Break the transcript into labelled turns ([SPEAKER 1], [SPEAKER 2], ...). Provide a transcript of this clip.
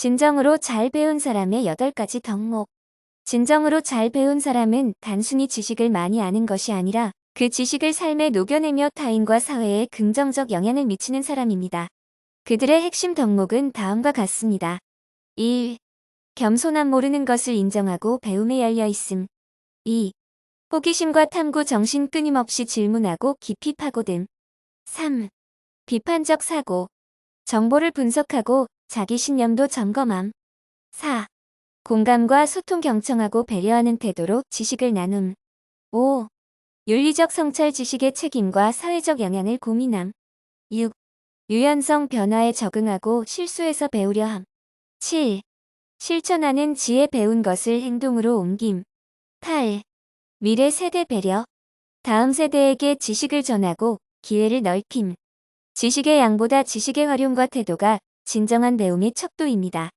[SPEAKER 1] 진정으로 잘 배운 사람의 8가지 덕목. 진정으로 잘 배운 사람은 단순히 지식을 많이 아는 것이 아니라 그 지식을 삶에 녹여내며 타인과 사회에 긍정적 영향을 미치는 사람입니다. 그들의 핵심 덕목은 다음과 같습니다. 1. 겸손함 모르는 것을 인정하고 배움에 열려 있음. 2. 호기심과 탐구 정신 끊임없이 질문하고 깊이 파고듦. 3. 비판적 사고. 정보를 분석하고 자기 신념도 점검함. 4. 공감과 소통 경청하고 배려하는 태도로 지식을 나눔. 5. 윤리적 성찰 지식의 책임과 사회적 영향을 고민함. 6. 유연성 변화에 적응하고 실수에서 배우려 함. 7. 실천하는 지혜 배운 것을 행동으로 옮김. 8. 미래 세대 배려. 다음 세대에게 지식을 전하고 기회를 넓힘. 지식의 양보다 지식의 활용과 태도가 진정한 배움의 척도입니다.